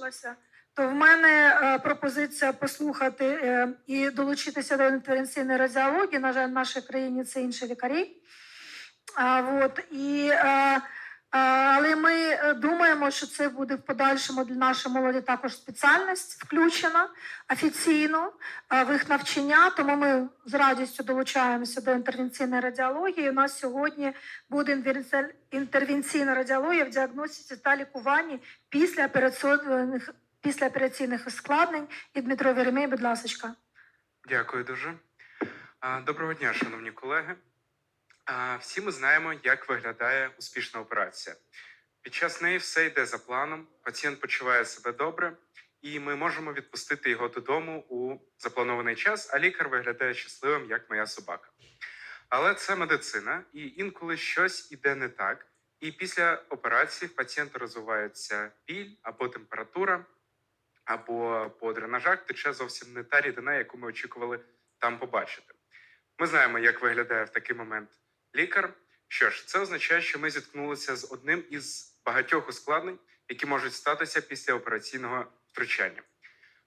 завершилася, то в мене е, пропозиція послухати е, і долучитися до інтервенційної радіології. На жаль, в нашій країні це інші лікарі. А, вот, і, е, е, але ми е, думаємо, що це буде в подальшому для нашої молоді також спеціальність включена офіційно е, в їх навчання. Тому ми з радістю долучаємося до інтервенційної радіології. У нас сьогодні буде інтервенційна радіологія в діагностиці та лікуванні після операційних після операційних ускладнень. І Дмитро Веремей, будь ласка. Дякую дуже. Доброго дня, шановні колеги. Всі ми знаємо, як виглядає успішна операція. Під час неї все йде за планом, пацієнт почуває себе добре, і ми можемо відпустити його додому у запланований час, а лікар виглядає щасливим, як моя собака. Але це медицина, і інколи щось іде не так. І після операції в пацієнта розвивається біль або температура, або по дренажах тече зовсім не та рідина, яку ми очікували там побачити. Ми знаємо, як виглядає в такий момент лікар. Що ж, це означає, що ми зіткнулися з одним із багатьох ускладнень, які можуть статися після операційного втручання.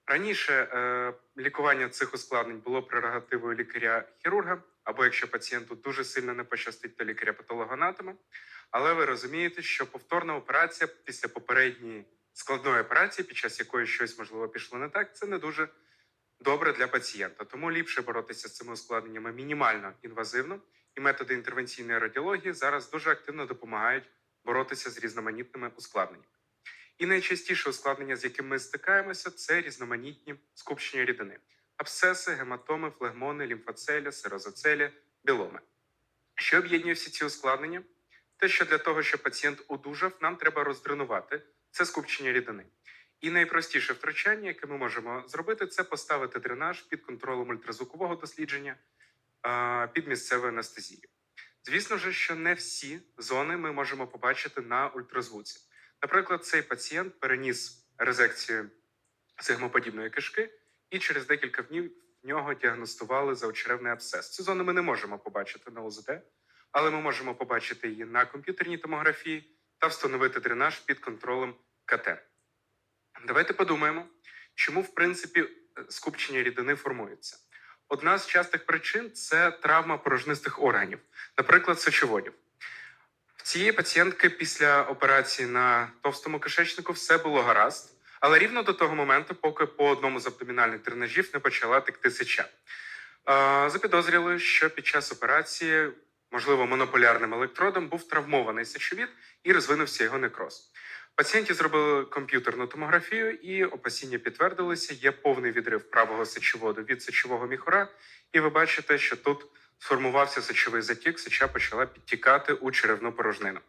Раніше е, лікування цих ускладнень було прерогативою лікаря-хірурга, або якщо пацієнту дуже сильно не пощастить, то лікаря-патологоанатома. Але ви розумієте, що повторна операція після попередньої складної операції, під час якої щось можливо пішло не так, це не дуже добре для пацієнта. Тому ліпше боротися з цими ускладненнями мінімально інвазивно, і методи інтервенційної радіології зараз дуже активно допомагають боротися з різноманітними ускладненнями. І найчастіше ускладнення, з яким ми стикаємося, це різноманітні скупчення рідини: абсцеси, гематоми, флегмони, лімфоцелі, сирозоцелі, біломи. Що об'єднує всі ці ускладнення? Те, що для того, щоб пацієнт одужав, нам треба роздренувати це скупчення рідини. І найпростіше втручання, яке ми можемо зробити, це поставити дренаж під контролем ультразвукового дослідження під місцевою анестезією. Звісно ж, що не всі зони ми можемо побачити на ультразвуці. Наприклад, цей пацієнт переніс резекцію сигмоподібної кишки, і через декілька днів в нього діагностували заочеревний абсцес. Цю зону ми не можемо побачити на УЗД, але ми можемо побачити її на комп'ютерній томографії та встановити дренаж під контролем КТ. Давайте подумаємо, чому в принципі скупчення рідини формується. Одна з частих причин це травма порожнистих органів, наприклад, сечоводів. В цієї пацієнтки після операції на товстому кишечнику все було гаразд, але рівно до того моменту, поки по одному з абдомінальних дренажів не почала текти сеча. Запідозріли, що під час операції, можливо, монополярним електродом був травмований сечовід і розвинувся його некроз. Пацієнті зробили комп'ютерну томографію, і опасіння підтвердилися. Є повний відрив правого сечоводу від сечового міхура, і ви бачите, що тут сформувався сечовий затік, сеча почала підтікати у черевну порожнину.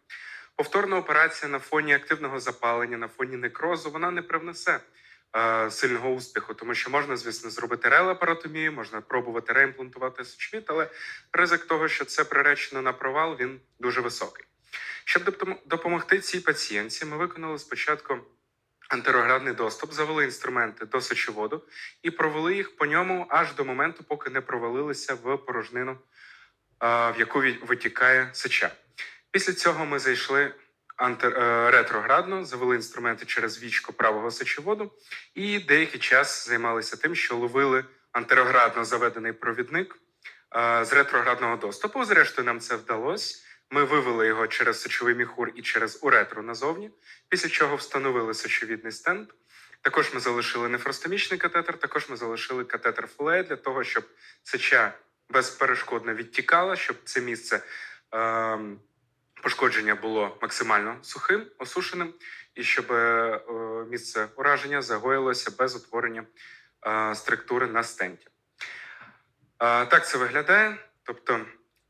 Повторна операція на фоні активного запалення, на фоні некрозу, вона не привнесе е, сильного успіху, тому що можна, звісно, зробити релапаратомію, можна пробувати реімплантувати сечовід, але ризик того, що це приречено на провал, він дуже високий. Щоб допомогти цій пацієнтці, ми виконали спочатку антироградний доступ, завели інструменти до сечоводу і провели їх по ньому аж до моменту, поки не провалилися в порожнину, в яку витікає сеча. Після цього ми зайшли е, ретроградно, завели інструменти через вічко правого сечоводу і деякий час займалися тим, що ловили антироградно заведений провідник з ретроградного доступу. Зрештою, нам це вдалося. Ми вивели його через сечовий міхур і через уретру назовні, після чого встановили сечовідний стенд. Також ми залишили нефростомічний катетер, також ми залишили катетер флея для того, щоб сеча безперешкодно відтікала, щоб це місце ем, пошкодження було максимально сухим, осушеним, і щоб е, місце ураження загоїлося без утворення е, структури на стенті. Е, так це виглядає. Тобто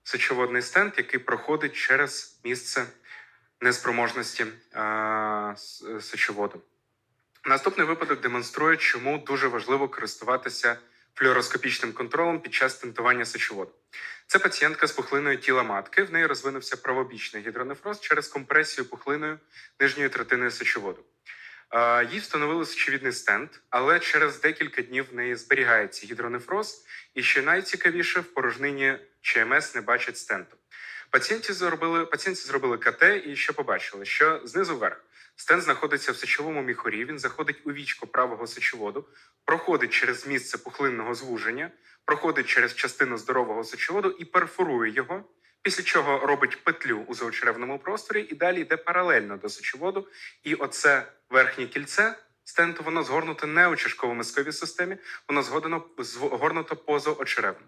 сечоводний стенд, який проходить через місце неспроможності сечоводу. Наступний випадок демонструє, чому дуже важливо користуватися флюороскопічним контролем під час тентування сечоводу. Це пацієнтка з пухлиною тіла матки. В неї розвинувся правобічний гідронефроз через компресію пухлиною нижньої третини сечоводу. Е, Їй встановили сечовідний стенд, але через декілька днів в неї зберігається гідронефроз, і що найцікавіше, в порожнині ЧМС не бачать стенту. Пацієнті зробили, пацієнтці зробили КТ, і що побачили? Що знизу вверх Стенд знаходиться в сечовому міхурі. Він заходить у вічко правого сечоводу, проходить через місце пухлинного звуження, проходить через частину здорового сечоводу і перфорує його. Після чого робить петлю у заочеревному просторі і далі йде паралельно до сечоводу. І оце верхнє кільце стенту, воно згорнуто не у чашково-мисковій системі, воно згодено згорнуто позаочеревно.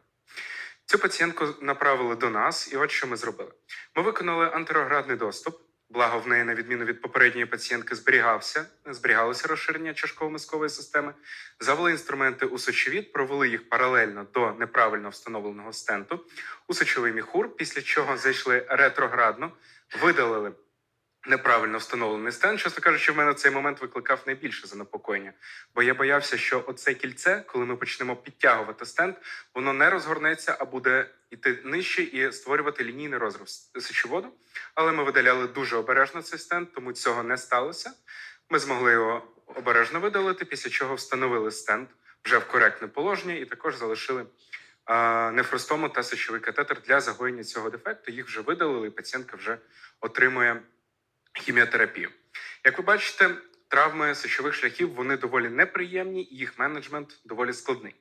Цю пацієнтку направили до нас, і от що ми зробили. Ми виконали антироградний доступ. Благо, в неї, на відміну від попередньої пацієнтки, зберігався, зберігалося розширення чашково-мискової системи. Завели інструменти у сочовід, провели їх паралельно до неправильно встановленого стенту у сечовий міхур, після чого зайшли ретроградно, видалили неправильно встановлений стенд. Чесно кажучи, в мене цей момент викликав найбільше занепокоєння, бо я боявся, що оце кільце, коли ми почнемо підтягувати стенд, воно не розгорнеться, а буде йти нижче і створювати лінійний розрив сечоводу. Але ми видаляли дуже обережно цей стенд, тому цього не сталося. Ми змогли його обережно видалити, після чого встановили стенд вже в коректне положення, і також залишили нефростому та сечовий катетер для загоєння цього дефекту. Їх вже видалили, і пацієнтка вже отримує хіміотерапію. Як ви бачите, травми сечових шляхів вони доволі неприємні, і їх менеджмент доволі складний.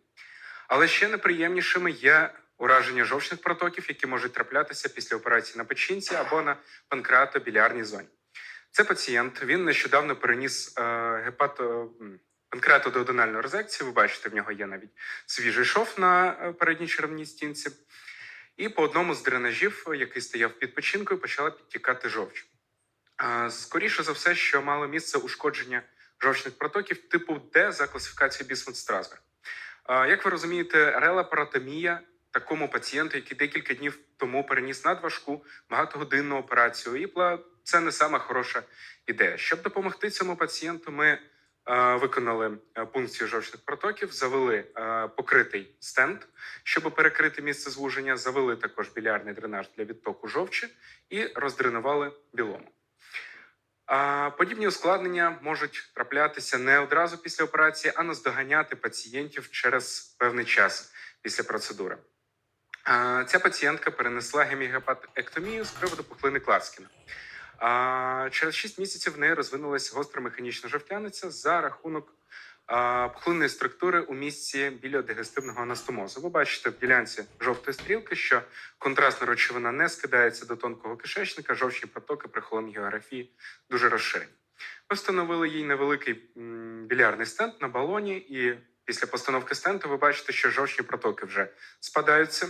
Але ще неприємнішими є ураження жовчних протоків, які можуть траплятися після операції на печінці або на панкреатобілярній зоні. Це пацієнт. Він нещодавно переніс е, гепато панкреатодеодональну резекцію. Ви бачите, в нього є навіть свіжий шов на е, передній черевній стінці. І по одному з дренажів, який стояв під печінкою, почала підтікати жовч. Скоріше за все, що мало місце ушкодження жовчних протоків типу Д за класифікацією Бісмут Страсберг. Е, Як ви розумієте, релапаротомія такому пацієнту, який декілька днів тому переніс надважку багатогодинну операцію, ІПЛА це не сама хороша ідея. Щоб допомогти цьому пацієнту, ми виконали пункцію жовчних протоків, завели покритий стенд, щоб перекрити місце звуження, завели також білярний дренаж для відтоку жовчі і роздренували білому. Подібні ускладнення можуть траплятися не одразу після операції, а наздоганяти пацієнтів через певний час після процедури. Ця пацієнтка перенесла гемігепатектомію з приводу пухлини Кларскіна. А, Через 6 місяців в неї розвинулася гостра механічна жовтяниця за рахунок пухлинної структури у місці біля дигестивного анастомозу. Ви бачите в ділянці жовтої стрілки, що контрастна речовина не скидається до тонкого кишечника, жовчні протоки при холангіографії дуже розширені. Ми встановили їй невеликий білярний стенд на балоні, і після постановки стенту ви бачите, що жовчні протоки вже спадаються,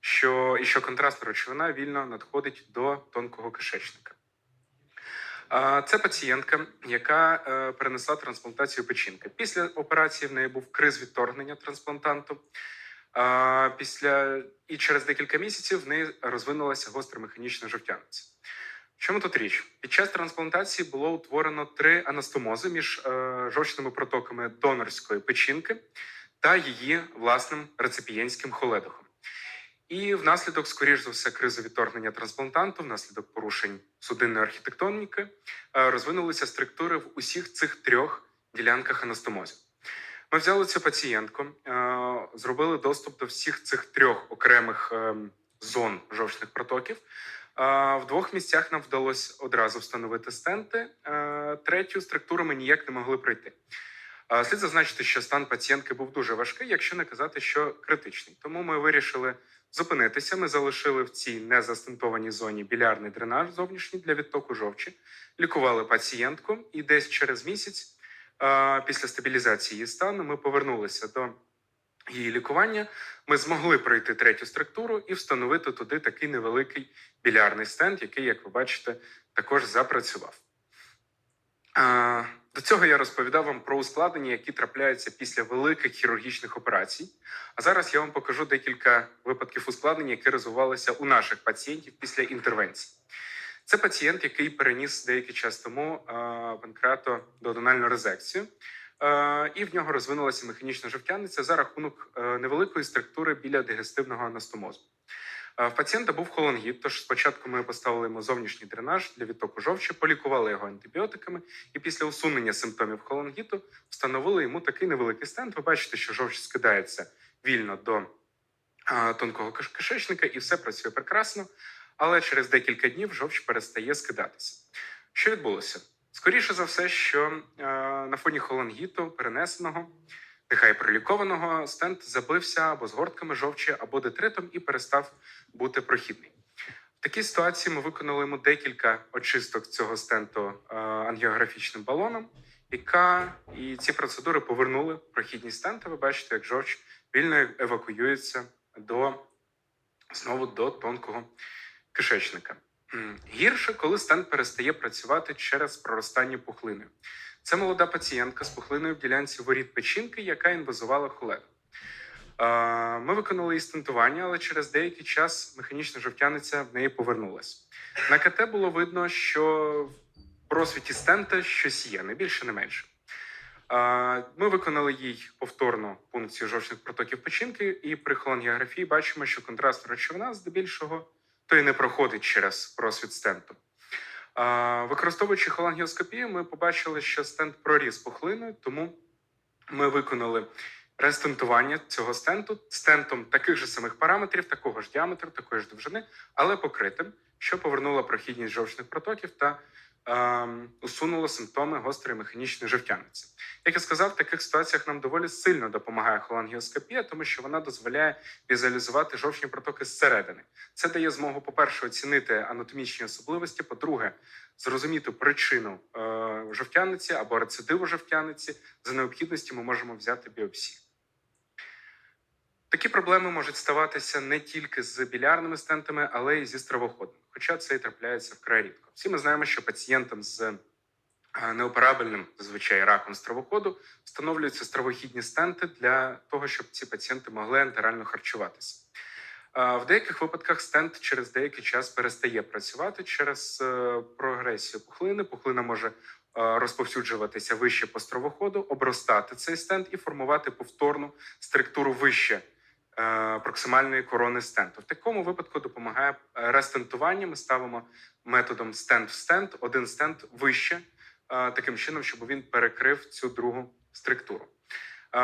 що, і що контрастна речовина вільно надходить до тонкого кишечника. Це пацієнтка, яка е, перенесла трансплантацію печінки. Після операції в неї був криз відторгнення трансплантанту. Після і через декілька місяців в неї розвинулася гостра механічна жовтяниця. В чому тут річ? Під час трансплантації було утворено три анастомози між е, жовчними протоками донорської печінки та її власним реципієнтським холедохом. І внаслідок, скоріш за все, кризи відторгнення трансплантанту, внаслідок порушень судинної архітектоніки, е, розвинулися структури в усіх цих трьох ділянках анастомозів. Ми взяли цю пацієнтку, е, зробили доступ до всіх цих трьох окремих ем, зон жовчних протоків. Е, В двох місцях нам вдалося одразу встановити стенти. Е, Третю структуру ми ніяк не могли пройти. Е, Слід зазначити, що стан пацієнтки був дуже важкий, якщо не казати, що критичний. Тому ми вирішили зупинитися. Ми залишили в цій незастентованій зоні білярний дренаж зовнішній для відтоку жовчі, лікували пацієнтку, і десь через місяць, після стабілізації її стану, ми повернулися до її лікування. Ми змогли пройти третю структуру і встановити туди такий невеликий білярний стенд, який, як ви бачите, також запрацював. До цього я розповідав вам про ускладнення, які трапляються після великих хірургічних операцій. А зараз я вам покажу декілька випадків ускладнень, які розвивалися у наших пацієнтів після інтервенції. Це пацієнт, який переніс деякий час тому панкреатодеодональну резекцію, Е, і в нього розвинулася механічна жовтяниця за рахунок е, невеликої структури біля дигестивного анастомозу. В пацієнта був холангіт, тож спочатку ми поставили йому зовнішній дренаж для відтоку жовчі, полікували його антибіотиками, і після усунення симптомів холангіту встановили йому такий невеликий стенд. Ви бачите, що жовч скидається вільно до тонкого кишечника, і все працює прекрасно. Але через декілька днів жовч перестає скидатися. Що відбулося? Скоріше за все, що на фоні холангіту перенесеного, нехай пролікованого, стенд забився або згортками жовчі, або детритом і перестав бути прохідний. В такій ситуації ми виконали йому декілька очисток цього стенту е, ангіографічним балоном, яка і ці процедури повернули прохідність стента. Ви бачите, як жовч вільно евакуюється до знову до тонкого кишечника. Гірше, коли стенд перестає працювати через проростання пухлини. Це молода пацієнтка з пухлиною в ділянці воріт печінки, яка інвазувала холеду. Е, Ми виконали її стентування, але через деякий час механічна жовтяниця в неї повернулась. На КТ було видно, що в просвіті стента щось є, не більше, не менше. Ми виконали їй повторну пункцію жовчних протоків печінки, і при холангіографії бачимо, що контрастна речовина здебільшого то й не проходить через просвіт стенту. Використовуючи холангіоскопію, ми побачили, що стент проріс пухлиною, тому ми виконали рестентування цього стенту стентом таких же самих параметрів, такого ж діаметру, такої ж довжини, але покритим, що повернуло прохідність жовчних протоків та усунуло симптоми гострої механічної жовтяниці. Як я сказав, в таких ситуаціях нам доволі сильно допомагає холангіоскопія, тому що вона дозволяє візуалізувати жовчні протоки зсередини. Це дає змогу, по-перше, оцінити анатомічні особливості, по-друге, зрозуміти причину е, жовтяниці або рецидиву жовтяниці. За необхідності ми можемо взяти біопсію. Такі проблеми можуть ставатися не тільки з білярними стентами, але й зі стравоходом. Хоча це і трапляється вкрай рідко. Всі ми знаємо, що пацієнтам з е, неоперабельним зазвичай раком стравоходу встановлюються стравохідні стенти для того, щоб ці пацієнти могли ентерально харчуватися. В деяких випадках стент через деякий час перестає працювати через е, прогресію пухлини. Пухлина може е, розповсюджуватися вище по стравоходу, обростати цей стент і формувати повторну структуру вище проксимальної корони стенту. В такому випадку допомагає е, рестентування. Ми ставимо методом стенд в стенд, один стенд вище, е, таким чином, щоб він перекрив цю другу структуру. Е,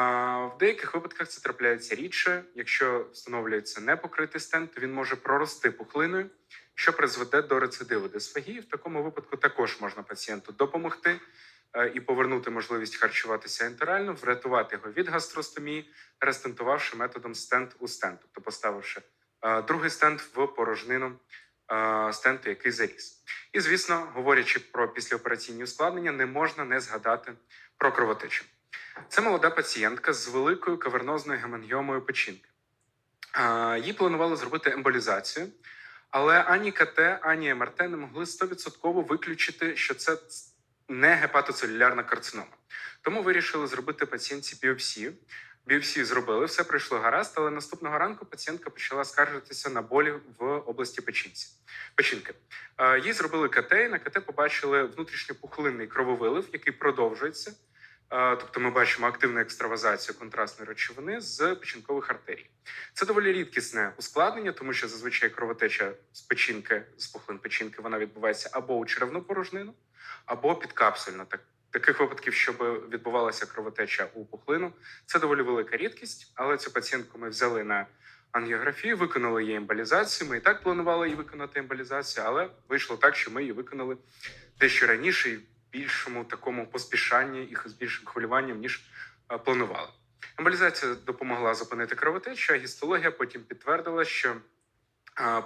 В деяких випадках це трапляється рідше. Якщо встановлюється непокритий стенд, він може прорости пухлиною, що призведе до рецидиву дисфагії. В такому випадку також можна пацієнту допомогти е, і повернути можливість харчуватися ентерально, врятувати його від гастростомії, рестентувавши методом стенд у стенд, тобто поставивши е, другий стенд в порожнину е, стенту, який заріс. І звісно, говорячи про післяопераційні ускладнення, не можна не згадати про кровотечу. Це молода пацієнтка з великою кавернозною гемангіомою печінки. Їй планували зробити емболізацію, але ані КТ, ані МРТ не могли 100% виключити, що це не гепатоцелюлярна карцинома. Тому вирішили зробити пацієнтці біопсію. Біопсію зробили, все пройшло гаразд, але наступного ранку пацієнтка почала скаржитися на болі в області печінці. печінки. Е, Їй зробили КТ, і на КТ побачили внутрішньопухлинний крововилив, який продовжується. Е, Тобто ми бачимо активну екстравазацію контрастної речовини з печінкових артерій. Це доволі рідкісне ускладнення, тому що зазвичай кровотеча з печінки, з пухлин печінки, вона відбувається або у черевну порожнину, або підкапсульно. Так, таких випадків, щоб відбувалася кровотеча у пухлину, це доволі велика рідкість. Але цю пацієнтку ми взяли на ангіографію, виконали її емболізацію. Ми і так планували її виконати емболізацію, але вийшло так, що ми її виконали дещо раніше і в більшому такому поспішанні і з більшим хвилюванням, ніж планували. Емболізація допомогла зупинити кровотечу, а гістологія потім підтвердила, що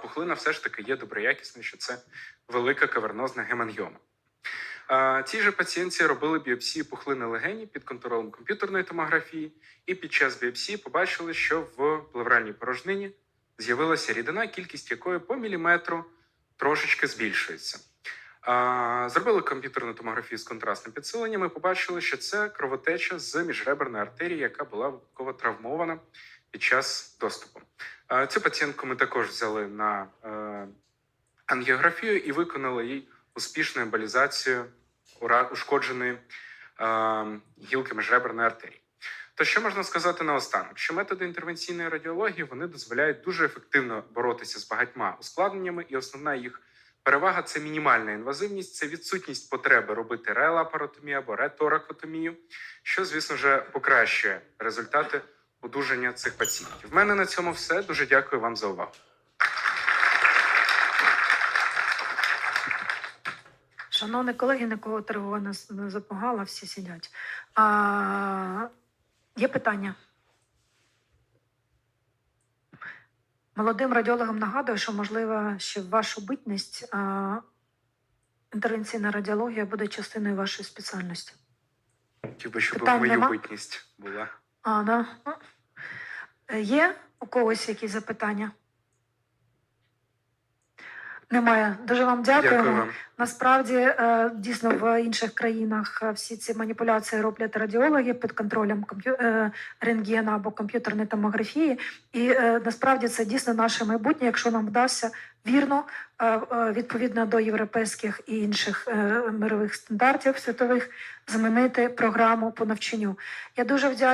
пухлина все ж таки є доброякісною, що це велика кавернозна гемангіома. Цій же пацієнтці робили біопсії пухлини легені під контролем комп'ютерної томографії, і під час біопсії побачили, що в плевральній порожнині з'явилася рідина, кількість якої по міліметру трошечки збільшується. Зробили комп'ютерну томографію з контрастним підсиленням і побачили, що це кровотеча з міжреберної артерії, яка була випадково травмована під час доступу. Цю пацієнтку ми також взяли на е, ангіографію і виконали їй успішну емболізацію ушкодженої е, гілки міжреберної артерії. То що можна сказати наостанок? Що методи інтервенційної радіології вони дозволяють дуже ефективно боротися з багатьма ускладненнями, і основна їх перевага це мінімальна інвазивність, це відсутність потреби робити релапаротомію або реторакотомію, що, звісно ж, покращує результати одужання цих пацієнтів. В мене на цьому все. Дуже дякую вам за увагу. Шановні колеги, нікого тривога не с- не запугала, всі сидять. А, є питання? Молодим радіологам нагадую, що можливо, що вашу битність а, інтервенційна радіологія буде частиною вашої спеціальності. Тіба, щоб Питань мою нема? битність була. А, да. Є у когось якісь запитання? Немає. Дуже вам дякуємо. Дякую вам. Насправді, е, дійсно, в інших країнах е, всі ці маніпуляції роблять радіологи під контролем е, рентгена або комп'ютерної томографії. І насправді це дійсно наше майбутнє, якщо нам вдасться вірно, відповідно до європейських і інших мирових стандартів світових, змінити програму по навчанню. Я дуже вдячна.